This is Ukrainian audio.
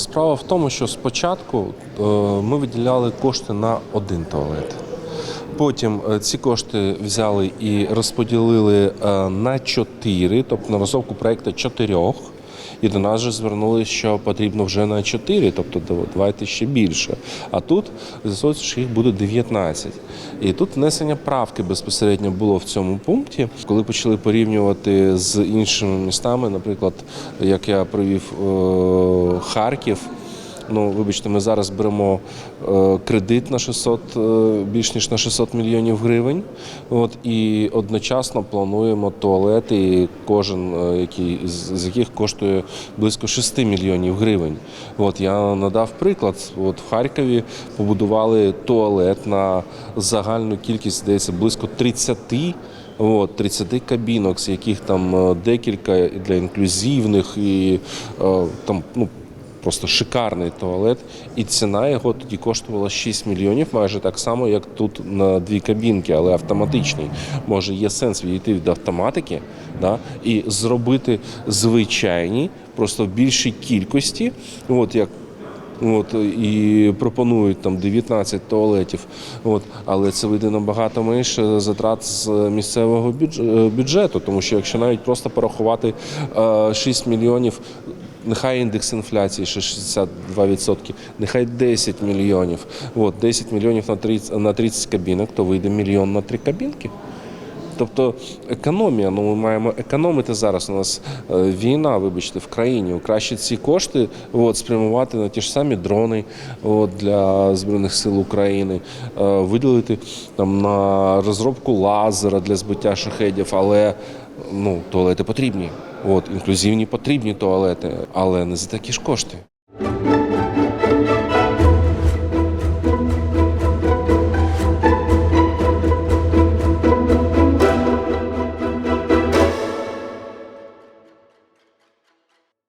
Справа в тому, що спочатку е, ми виділяли кошти на один туалет. Потім е, ці кошти взяли і розподілили е, на чотири, тобто на розробку проєкту чотирьох. І до нас же звернулися, що потрібно вже на 4, тобто дав- давайте ще більше. А тут з'ясовується, що їх буде 19. І тут внесення правки безпосередньо було в цьому пункті. Коли почали порівнювати з іншими містами, наприклад, як я провів е, Харків. Ну, вибачте, ми зараз беремо е, кредит на 600, е, більш ніж на 600 мільйонів гривень. От, і одночасно плануємо туалети, кожен е, який, з, яких коштує близько 6 мільйонів гривень. От, я надав приклад. От, в Харкові побудували туалет на загальну кількість, здається, близько 30 От, 30 кабінок, з яких там декілька для інклюзивних і там ну, просто шикарний туалет. І ціна його тоді коштувала 6 мільйонів, майже так само, як тут на дві кабінки, але автоматичний. Може, є сенс відійти від автоматики да, і зробити звичайні, просто в більшій кількості. От як От і пропонують там 19 туалетів. От, але це вийде набагато менше затрат з місцевого е, бюджету, тому що якщо навіть просто порахувати е, 6 мільйонів. Нехай індекс інфляції ще 62%, нехай 10 мільйонів. От 10 мільйонів на 30, на 30 кабінок, то вийде мільйон на 3 кабінки. Тобто економія, ну ми маємо економити зараз. У нас е, війна, вибачте, в країні. Краще ці кошти от, спрямувати на ті ж самі дрони от, для Збройних сил України, е, виділити там на розробку лазера для збиття шахедів, але ну, туалети потрібні. От, інклюзивні потрібні туалети, але не за такі ж кошти.